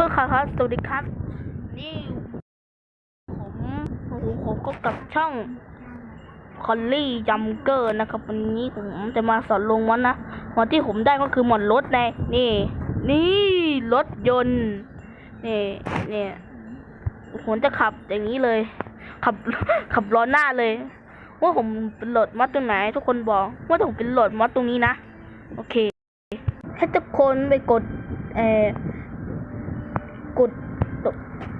พื่อนครับ สวัสดีครับ นี่ ผมผมผมก็กับช่องคอลลี่จัมเกอร์นะครับ วันนี้ผมจะมาสอนลงมอดนะมอดที่ผมได้ก็คือหมอนรถไงนี่ นี่รถยนต์นี่นี่ผมจะขับอย่างนี้เลย ขับขับล้อหน้าเลย ว่าผมเป็นโหลดมอดตรงไหน ทุกคนบอก ว่าผมเป็นโหลดมอดตรงนี้นะ โอเค ให้ทุกคนไปกดเอ่อ กด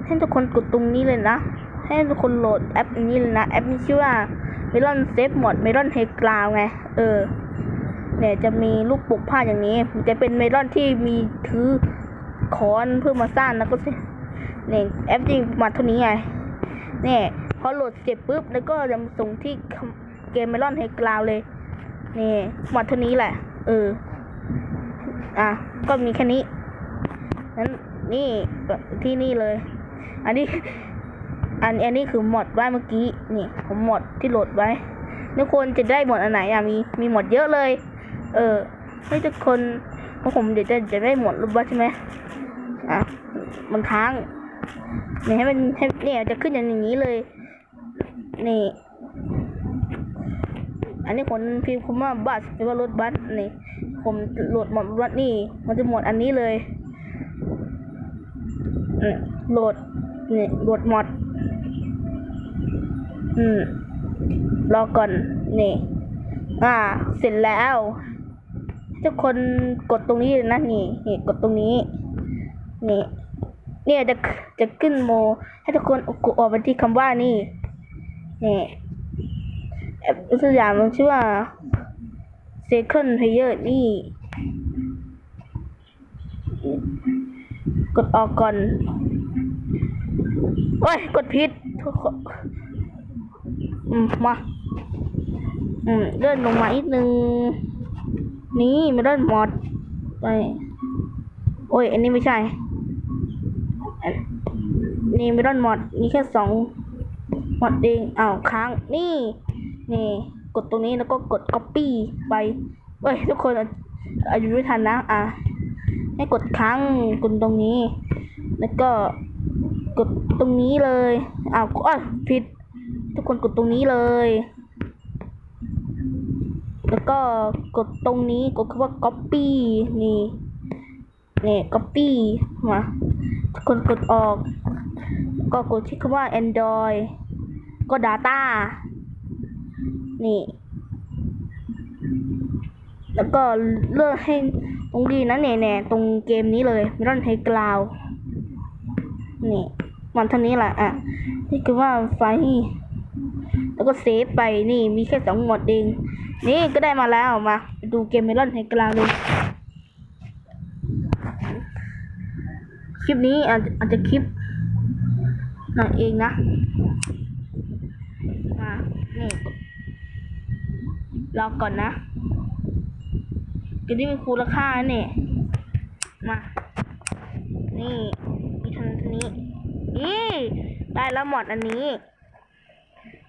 ให้ทุกคนกดตรงนี้เลยนะ ให้ทุกคนโหลดแอปนี้เลยนะ แอปนี้ชื่อว่า Melon Safe Mod Melon h e g r o u n d ไง เออ เนี่ยจะมีลูกปลูกผ้าอย่างนี้ จะเป็นเมลอนที่มีถือคอนเพื่อมาสร้างแล้วก็สิเนี่ยแอปจริงมาเท่านี้ไง เนี่ยพอโหลดเสร็จปุ๊บแล้วก็จะส่งที่เกมเมลอนเฮกราวเลย นี่มาเท่านี้แหละ เออ อะ ก็มีแค่นี้นั้น นี่ที่นี่เลย อันนี้ อันอันนี้คือหมดไว้เมื่อกี้ นี่ ผมหมดที่โหลดไว้ ทุกคนจะได้หมดอันไหนอะมีมีหมดเยอะเลย เออให้ทุกคนเพราะผมเดี๋ยวจะจะได้หมดรูปไว้ใช่ไหมอะมันค้างนี่ให้มันให้เนี่ยจะขึ้นอย่างนี้เลย นี่ อันนี้ผมพิมพ์คำว่าบัสหรือว่ารถบัสนี่ ผมโหลดหมดบัสนี่ มันจะหมดอันนี้เลย โหลดนี่โหลดหมดอืมรอก่อนนี่ อ่า เสร็จแล้ว ทุกคนกดตรงนี้เลยนะนี่นี่กดตรงนี้ นี่ เนี่ยจะจะขึ้นโม ให้ทุกคนกดออกไปที่คำว่านี่ นี่แอปสยามมันชื่อว่า second player นี่ กดออกก่อน โอ้ย กดผิดทุกคนอืม มา อืม เลื่อนลงมาอีกนึง นี่ไม่เลื่อนหมดไป โอ้ย อันนี้ไม่ใช่ นี่ไม่เลื่อนหมดมีแค่สองหมดเองอ้าวค้าง นี่ นี่ กดตรงนี้แล้วก็กด copy ไป เอ้ย ทุกคนอายุไม่ทันนะ อะ ให้กดค้างกดตรงนี้ แล้วก็กดตรงนี้เลยอ้าวอ้าวผิด ทุกคนกดตรงนี้เลย แล้วก็กดตรงนี้กดคำว่า copy นี่นี่ copy มาทุกคนกดออก ก็กดที่คำว่า android ก็ data นี่ แล้วก็เลือกให้ ตรงดีนะเนี่ยเนี่ยตรงเกมนี้เลยม่ต้องให้กลาวนี่มันเท่านี้แหละอะนี่คือว่าไฟแล้วก็เซฟไปนี่มีแค่สองหมดเอง นี่ก็ได้มาแล้วมา ดูเกมเมลอนให้กลาวเลยคลิปนี้อาจอาจจะคลิปหน่อยเองนะมานี่รอก่อนนะ เกมนี้เป็นคูลค่าเนี่ยมา นี่มีทันนนี้นี่ได้แล้วหมดอันนี้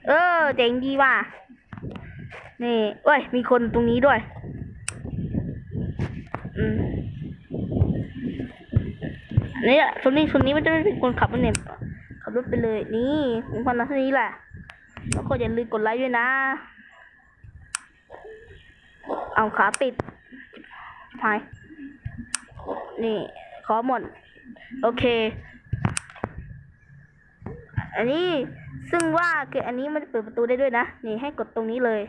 เออเจ๋งดีว่ะนี่เอ้ย มีคนตรงนี้ด้วย อืมอันนี้อะคนนี้คนนี้ไม่ได้เป็นคนขับมันเนี่ยขับรถไปเลย นี่มีคนนั้นเท่านี้แหละแล้วก็อย่าลืมกดไลค์ด้วยนะ เอาขาติด พาย นี่ ขอหมด โอเค อันนี้ซึ่งว่าเกอันนี้มันเปิดประตูได้ด้วยนะ นี่ให้กดตรงนี้เลย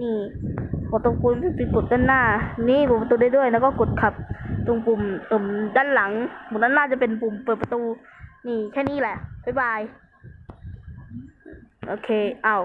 นี่กดตรงปุ่มที่กดด้านหน้า นี่เปิดประตูได้ด้วย แล้วก็กดขับ ตรงปุ่มปุ่มด้านหลังปุ่มด้านหน้าจะเป็นปุ่มเปิดประตู นี่แค่นี้แหละ บ๊ายบาย โอเค เอา